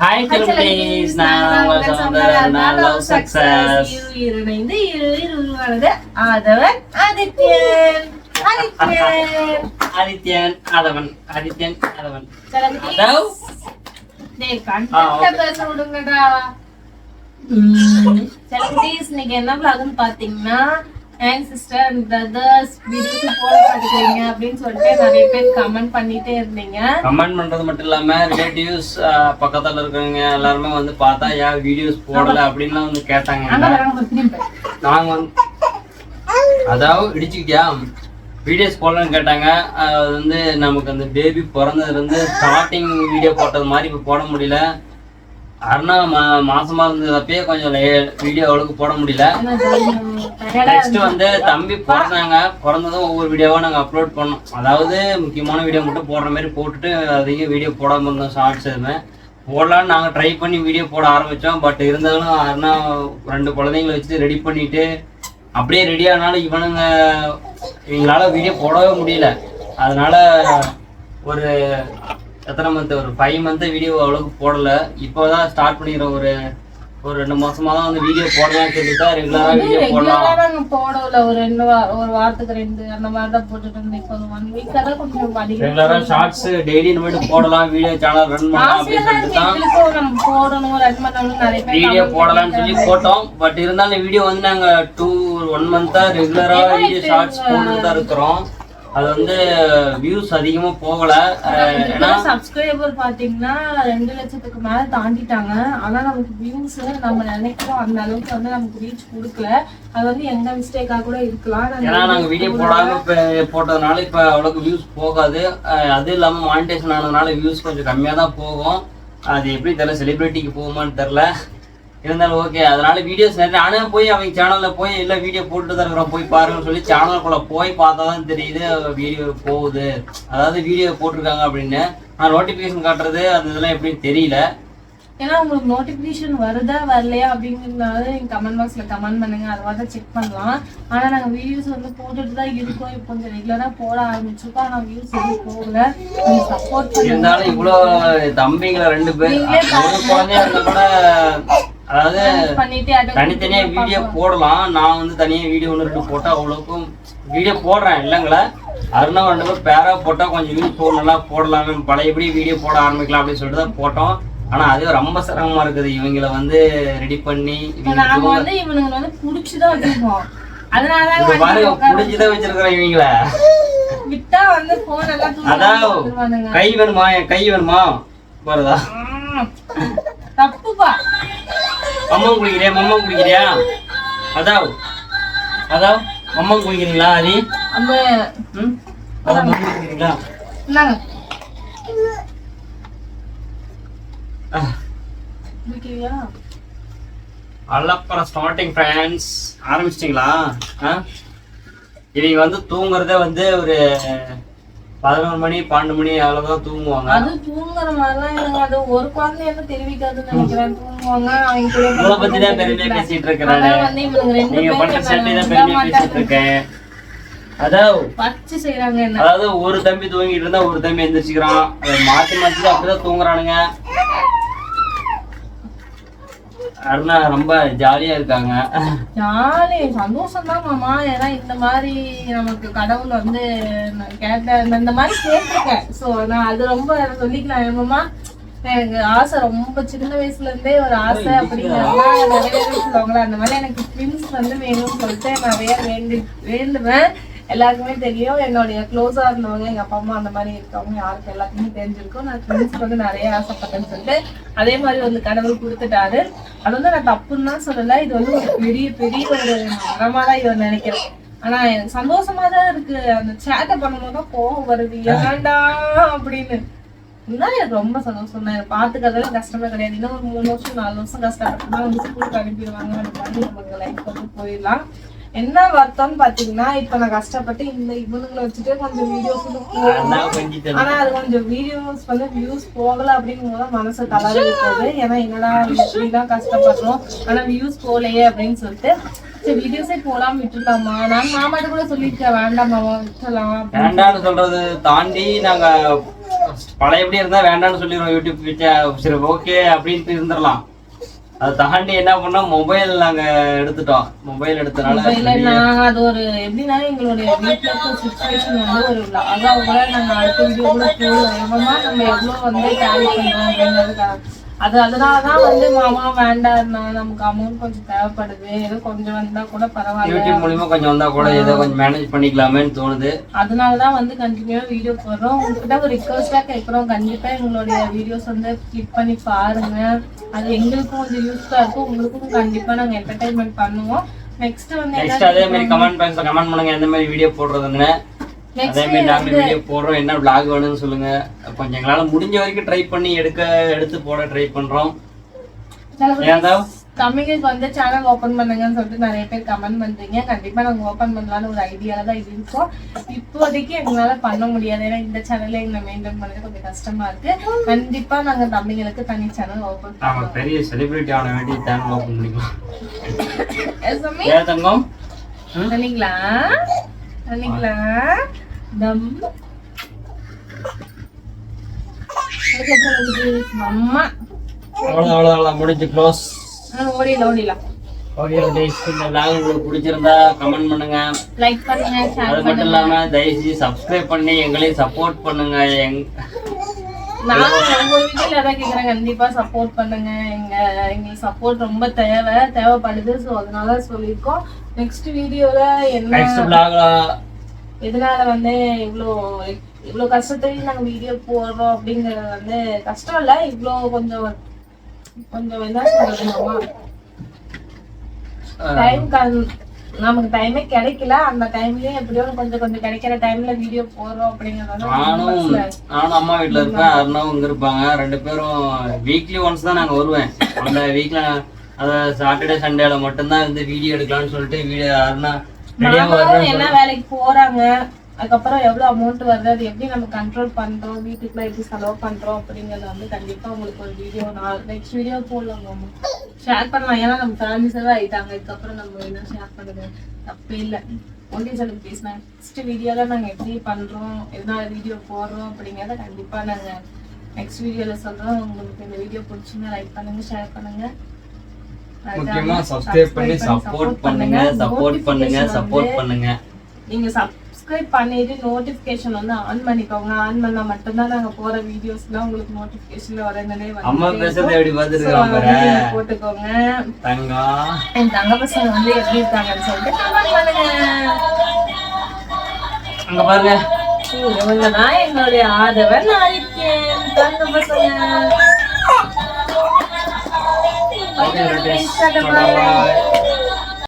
Hi குட்டீஸ் நான் success இணைந்து இருளில் உருவானது ஆதவன் ஆதித்யன் ஆதித்யன். ஆதவன் ஆதித்யன் ஆதவன். அதவ் டேய், okay. பேச விடுங்கடா. சலங்குட்டீஸ், இன்னைக்கு என்ன vlogன்னு பாத்தீங்கன்னா என் சிஸ்டர் அண்ட் பிரதர்ஸ் வீடியோஸ் போட மாட்டேங்கிறீங்க அப்படின்னு சொல்லிட்டு நிறைய பேர் கமெண்ட் பண்ணிட்டே இருந்தீங்க. கமெண்ட் பண்றது மட்டும் இல்லாம ரிலேட்டிவ்ஸ் பக்கத்துல இருக்கிறவங்க எல்லாருமே வந்து பார்த்தா ஏன் வீடியோஸ் போடல? அப்படின்லாம் வந்து கேட்டாங்க. நாங்க வந்து அதாவது இடிச்சுக்கிட்டியா? வீடியோஸ் போடலன்னு கேட்டாங்க. அது வந்து நமக்கு அந்த பேபி பிறந்ததுல இருந்து ஸ்டார்டிங் வீடியோ போட்டது மாதிரி இப்போ போட முடியல. அருணா மா மாசமா இருந்ததப்பயே கொஞ்சம் வீடியோ அவ்வளவுக்கு போட முடியல. நெக்ஸ்ட் வந்து தம்பி பிறந்தாங்க. பிறந்ததும் ஒவ்வொரு வீடியோவா நாங்க அப்லோட் பண்ணோம். அதாவது முக்கியமான வீடியோ மட்டும் போடுற மாதிரி போட்டுட்டு அதிகம் வீடியோ போடாம இருந்தோம் ஷார்ட்ஸ் எதுவுமே. போடலான்னு நாங்க ட்ரை பண்ணி வீடியோ போட ஆரம்பிச்சோம். பட் இருந்தாலும் அருணா ரெண்டு குழந்தைங்களை வச்சுட்டு ரெடி பண்ணிட்டு அப்படியே ரெடி ஆனாலும் இவனுங்க இவங்களால வீடியோ போடவே முடியல. அதனால ஒரு எத்தனை மந்த் ஒரு ஃபைவ் மந்த் வீடியோ அவ்வளோக்கு போடல. இப்போதான் ஸ்டார்ட் பண்ணிக்கிற ஒரு ஒரு ரெண்டு மாசமா தான் வந்து வீடியோ போடலாம்னு சொல்லிட்டு ரெகுலரா வீடியோ போடலாம். நாங்க போடல. ஒரு ரெண்டு ஒரு வாரத்துக்கு ரெண்டு அந்த மாதிரி தான் போட்டுட்டு இருந்தோம் இப்போ ஒன் வீக் தான் கொஞ்சம் ரெகுலரா ஷார்ட்ஸ் டெய்லி மாதிரி போடலாம். வீடியோ சேனல் ரன் பண்ணலாம் தான் சொல்லிட்டு தான் நம்ம போடணும். நிறைய பேர் வீடியோ போடலாம்னு சொல்லி. போட்டோம். பட் இருந்தாலும் வீடியோ வந்து நாங்க டூ ஒன் மந்தா ரெகுலரா வீடியோ ஷார்ட்ஸ் போட்டுட்டு தான் இருக்கிறோம். அது வந்து வியூஸ் அதிகமா போகல. ஏன்னா சப்ஸ்கிரைபர் பாத்தீங்கன்னா ரெண்டு லட்சத்துக்கு மேல தாண்டிட்டாங்க. ஆனா நமக்கு வியூஸ் நம்ம நினைக்கிறோம். அந்த அளவுக்கு வந்து நமக்கு ரீச் கொடுக்கல. அது வந்து எங்க மிஸ்டேக்கா கூட இருக்கலாம். ஏன்னா நாங்க வீடியோ போடாம போட்டதுனால இப்ப அவ்வளவுக்கு வியூஸ் போகாது. அது இல்லாம மானிட்டேஷன் ஆனதுனால வியூஸ் கொஞ்சம் கம்மியா தான் போகும். அது எப்படி தெரியல செலிபிரிட்டிக்கு போகுமான்னு தெரியல. இருந்தாலும் ஓகே அதனால வீடியோஸ் நிறைய நானே போய் அவங்க சேனல்ல போய் இல்ல வீடியோ போட்டு தான் இருக்கிறோம் போய் பாருங்கன்னு சொல்லி சேனலுக்குள்ள போய் பார்த்தா தான் தெரியுது வீடியோ போகுது. அதாவது வீடியோ போட்டிருக்காங்க அப்படின்னு. நான் நோட்டிபிகேஷன் காட்டுறது அந்த இதெல்லாம் எப்படின்னு தெரியல. ஏன்னா உங்களுக்கு நோட்டிபிகேஷன் வருதா வரலையா அப்படிங்கிறதுனால நீங்க கமெண்ட் பாக்ஸ்ல கமெண்ட் பண்ணுங்க அதை மாதிரி செக் பண்ணலாம். ஆனா நாங்க வீடியோஸ் வந்து போட்டுட்டு தான் இருக்கோம். இப்போ கொஞ்சம் ரெகுலரா போட ஆரம்பிச்சிருக்கோம். ஆனா வியூஸ் எதுவும் போகல. நீங்க சப்போர்ட் இருந்தாலும் இவ்வளோ தம்பிங்களை ரெண்டு பேர் நீங்களே ஒரு குழந்தையா இருந்தா கூட அதாவது பண்ணிட்டு அதை தனித்தனியா வீடியோ போடலாம். நான் வந்து தனியா வீடியோ ஒன்று ரெண்டு போட்டா அவ்வளோக்கும் வீடியோ போடுறேன் இல்லைங்களா? அருணா ரெண்டு பேரும் பேரா போட்டா கொஞ்சம் வியூஸ் போ நல்லா போடலாமே. பழையபடி வீடியோ போட ஆரம்பிக்கலாம் அப்படின்னு சொல்லிட்டு தான் போட்டோம். ஆனா அது ரொம்ப சிரமமா இருக்குது. இவங்கள வந்து ரெடி பண்ணி நாங்க வந்து இவனுங்க வந்து புடிச்சுதான் வச்சிருக்கோம். வண்டியில பாருங்க புடிச்சுதான் வச்சிருக்கிறேன் இவங்கள. விட்டா வந்து போன் எல்லாம் அதான் கை வேணுமா? என் கை வேணுமா? தப்புப்பா மம்மம் குடிக்கிறியா? மம்மம் குடிக்கிறியா? அதாவ். அதாவ் மம்மம் குடிக்கிறீங்களா அரி அந்த ம்? மம்மம் குடிக்கிறீங்களா? இந்தாங்க. ஆ. குடிக்கிறியா? அவ்வளோப்பறம் ஸ்டார்டிங் ஃப்ரெண்ட்ஸ் ஆரம்பிச்சிட்டிங்களா? இவங்க வந்து தூங்குறதே வந்து ஒரு பதினோரு மணி பன்னெண்டு மணி அவ்வளோதான் தூங்குவாங்க. அது தூங்குற மாதிரிலாம் இல்லைங்க. அது ஒரு குழந்தை என்ன தெரிவிக்காதுன்னு நினைக்கிறேன். தூங்குவாங்க அவங்க பத்தி தான் பெருமையா பேசிட்டு இருக்கிறாரு நீங்க பண்ற சட்டை தான் பெருமையா பேசிட்டு இருக்கேன். அதாவது ஒரு தம்பி தூங்கிட்டு இருந்தா ஒரு தம்பி எந்திரிச்சுக்கிறான். மாத்தி மாத்தி தான் அப்படிதான் தூங்குறானுங்க. அருணா ரொம்ப ஜாலியா இருக்காங்க. ஜாலி சந்தோஷம் தான் மாமா ஏன்னா இந்த மாதிரி நமக்கு கடவுள் வந்து நான் கேட்ட நான் இந்த மாதிரி கேட்டிருக்கேன். ஸோ நான் அது ரொம்ப சொல்லிக்கலாம். மாமா எனக்கு ஆசை ரொம்ப சின்ன வயசுல இருந்தே ஒரு ஆசை அப்படிங்கிறதுனா நிறைய சொல்லுவாங்களே அந்த மாதிரி எனக்கு ட்வின்ஸ் வந்து வேணும்னு சொல்லிட்டு நிறைய வேண்டி வேண்டுவேன். எல்லாருக்குமே தெரியும். என்னுடைய க்ளோஸா இருந்தவங்க எங்க அப்பா அம்மா அந்த மாதிரி இருக்கவங்க யாருக்கு எல்லாத்துக்குமே தெரிஞ்சிருக்கும். நான் ஃப்ரெண்ட்ஸ் வந்து நிறைய ஆசைப்பட்டேன்னு சொல்லிட்டு அதே மாதிரி வந்து கடவுள் கொடுத்துட்டாரு. அது வந்து நான் தப்புன்னு தான் சொல்லல. இது வந்து ஒரு பெரிய பெரிய ஒரு மரமா தான் இதை நினைக்கிறேன். ஆனா எனக்கு சந்தோஷமா தான் இருக்கு. அந்த சேட்டை பண்ணும்போது தான் கோவம் வருது. ஏன்டா? அப்படின்னு. இருந்தாலும் எனக்கு ரொம்ப சந்தோஷம் தான். எனக்கு பாத்துக்கிறதுல கஷ்டமே கிடையாது. இன்னும் ஒரு மூணு வருஷம் நாலு வருஷம் கஷ்டப்பட்டுனா வந்து ஸ்கூலுக்கு அனுப்பிடுவாங்க. அந்த மாதிரி நமக்கு லைஃப் வந்து போயிடலாம். என்ன வருத்தம்னு பாத்தீங்கன்னா இப்ப நான் கஷ்டப்பட்டு இந்த இவனுங்களை வச்சுட்டு கொஞ்சம் வீடியோஸ் ஆனா அது கொஞ்சம் வீடியோஸ் வந்து வியூஸ் போகல அப்படிங்கும்போது தான் மனசு தளர விட்டது ஏன்னா என்னடா இப்படிலாம் கஷ்டப்படுறோம். ஆனா வியூஸ் போகலையே அப்படின்னு சொல்லிட்டு சரி வீடியோஸே போடாம விட்டுடலாமா? நான் மாமாட்ட கூட சொல்லியிருக்கேன் வேண்டாம் மாமா விட்டுலாம் வேண்டாம்னு சொல்றது தாண்டி நாங்க பழைய எப்படி இருந்தா வேண்டாம்னு சொல்லிடுவோம் யூடியூப் சரி ஓகே அப்படின்ட்டு இருந்துடலாம். அதை தாண்டி என்ன பண்ணோம்? மொபைல் நாங்க எடுத்துட்டோம். மொபைல் எடுத்தனால நான் அது ஒரு எப்படின்னா எங்களுடைய வீட்டுல இருக்க சுச்சுவேஷன் வந்து ஒரு vlog-ஆ கூட நாங்க அடுத்த வீடியோ கூட எவ்வளோ நம்ம எவ்வளவு வந்து கேரி பண்றோம் அப்படிங்கிறதுக்காக அது அதனாலதான் வந்து மாமா வேண்டாம் நமக்கு அமௌண்ட் கொஞ்சம் தேவைப்படுது. ஏதோ கொஞ்சம் வந்தா கூட பரவாயில்ல. யூடியூப் மூலியமா கொஞ்சம் வந்தா கூட ஏதோ கொஞ்சம் மேனேஜ் பண்ணிக்கலாமேன்னு தோணுது. அதனாலதான் வந்து கண்டினியூவா வீடியோ போடுறோம். உங்ககிட்ட ஒரு ரிக்வஸ்டா கேட்குறோம். கண்டிப்பா எங்களுடைய வீடியோஸ் வந்து கிளிக் பண்ணி பாருங்க. அது எங்களுக்கும் கொஞ்சம் யூஸ்ஃபுல்லா இருக்கும். உங்களுக்கும் கண்டிப்பா நாங்க என்டர்டைன்மெண்ட் பண்ணுவோம். நெக்ஸ்ட் வந்து நெக்ஸ்ட் அதே மாதிரி கமெண்ட் பாக்ஸ்ல கமெண்ட் பண்ணுங்க. எந்த மாதிரி வீடியோ போடுறதுன்னு. அதே மாதிரி நாங்க வீடியோ போடுறோம். என்ன vlog வேணும்னு சொல்லுங்க. கொஞ்சம் எங்களால முடிஞ்ச வரைக்கும் ட்ரை பண்ணி எடுக்க எடுத்து போட ட்ரை பண்றோம். ஏன்டா தமிழுக்கு வந்து சேனல் ஓபன் பண்ணுங்கன்னு சொல்லிட்டு நிறைய பேர் கமெண்ட் பண்றீங்க. கண்டிப்பா நாங்க ஓபன் பண்ணலாம்னு ஒரு ஐடியால தான் இருக்கோம். இப்போதைக்கு எங்களால பண்ண முடியாது. ஏன்னா இந்த சேனல்ல எங்களை மெயின்டைன் பண்ணது கொஞ்சம் கஷ்டமா இருக்கு. கண்டிப்பா நாங்க தமிழுக்கு தனி சேனல் ஓபன் நாம பெரிய செலிபிரிட்டி ஆன வேண்டிய சேனல் ஓப்பன் பண்ணிக்கலாம். தங்கம்? பண்ணிக்கலாம் பண்ணிக்கலாம் தம் அம்மா அவ்வளோ அவ்வளோ அவ்வளோ முடிஞ்சு க்ளோஸ் ஆ, ஓடிடலாம் ஓடிடலாம். ஓகே கைஸ் இந்த vlog உங்களுக்கு பிடிச்சிருந்தா கமெண்ட் பண்ணுங்க. லைக் பண்ணுங்க ஷேர் அது மட்டும் இல்லாம தயவுசெய்து சப்ஸ்கிரைப் பண்ணி எங்களையும் சப்போர்ட் பண்ணுங்க. எங் நான் ஒவ்வொரு கண்டிப்பா சப்போர்ட் பண்ணுங்க. எங்க எங்களுக்கு சப்போர்ட் ரொம்ப தேவை தேவைப்படுது. ஸோ அதனால சொல்லியிருக்கோம். நெக்ஸ்ட் வீடியோல என்ன நெக்ஸ்ட் எதனால வந்து இவ்வளோ இவ்வளோ கஷ்டத்தையும் நாங்கள் வீடியோ போடுறோம் அப்படிங்கிறது வந்து கஷ்டம் இல்லை. இவ்வளோ கொஞ்சம் கொஞ்சம் என்ன சொல்றதுமா டைம் நமக்கு டைமே கிடைக்கல. அந்த டைம்லயும் எப்படியோ கொஞ்சம் கொஞ்சம் கிடைக்கிற டைம்ல வீடியோ போடுறோம் அப்படிங்கிறது நானும். நானும் அம்மா வீட்ல இருப்பேன். அருணாவும் இங்க இருப்பாங்க. ரெண்டு பேரும் வீக்லி ஒன்ஸ் தான் நாங்க வருவேன். அந்த வீக்ல அதாவது சாட்டர்டே சண்டேல மட்டும்தான் வந்து வீடியோ எடுக்கலாம்னு சொல்லிட்டு வீடியோ அருணா மாமாவும் என்ன வேலைக்கு போறாங்க அதுக்கப்புறம் எவ்வளவு அமௌண்ட் வருது அது எப்படி நம்ம கண்ட்ரோல் பண்றோம் வீட்டுக்குள்ள எப்படி செலவு பண்றோம் அப்படிங்கறது வந்து கண்டிப்பா உங்களுக்கு ஒரு வீடியோ நான் நெக்ஸ்ட் வீடியோ போடலாம் ஷேர் பண்ணலாம். ஏன்னா நம்ம ஃபேமிலிஸ் எல்லாம் ஆயிட்டாங்க. இதுக்கப்புறம் நம்ம என்ன ஷேர் பண்ணுறது தப்பே இல்லை. ஒன்லி சொல்லுங்க ப்ளீஸ் நெக்ஸ்ட் வீடியோல நாங்க எப்படி பண்றோம் எதனால வீடியோ போடுறோம் அப்படிங்கறத கண்டிப்பா நாங்க நெக்ஸ்ட் வீடியோல சொல்றோம். உங்களுக்கு இந்த வீடியோ பிடிச்சிங்கன்னா லைக் பண்ணுங்க ஷேர் பண்ணுங்க. முக்கியமா சப்ஸ்கிரைப் பண்ணி சப்போர்ட் பண்ணுங்க சப்போர்ட் பண்ணுங்க சப்போர்ட் பண்ணுங்க நீங்க சப்ஸ்கிரைப் பண்ணிட்டு நோட்டிபிகேஷன் வந்து ஆன் பண்ணிக்கோங்க. ஆன் பண்ணா மட்டும்தான் நாங்க போற வீடியோஸ்லாம் உங்களுக்கு நோட்டிபிகேஷன்ல வரதுனே அம்மா வந்து பேசுறது எப்படி பாரு. போட்டுக்கோங்க. தங்கம் என் தங்க பசங்க வந்து எப்படி இருக்காங்கன்னு சொல்லிட்டு கமெண்ட் பண்ணுங்க. அங்க பாருங்க. இவங்க தான் எங்களுடைய ஆதவன் ஆதித்யன் தங்க பசங்க. Okay, Lord, yes. Bye-bye.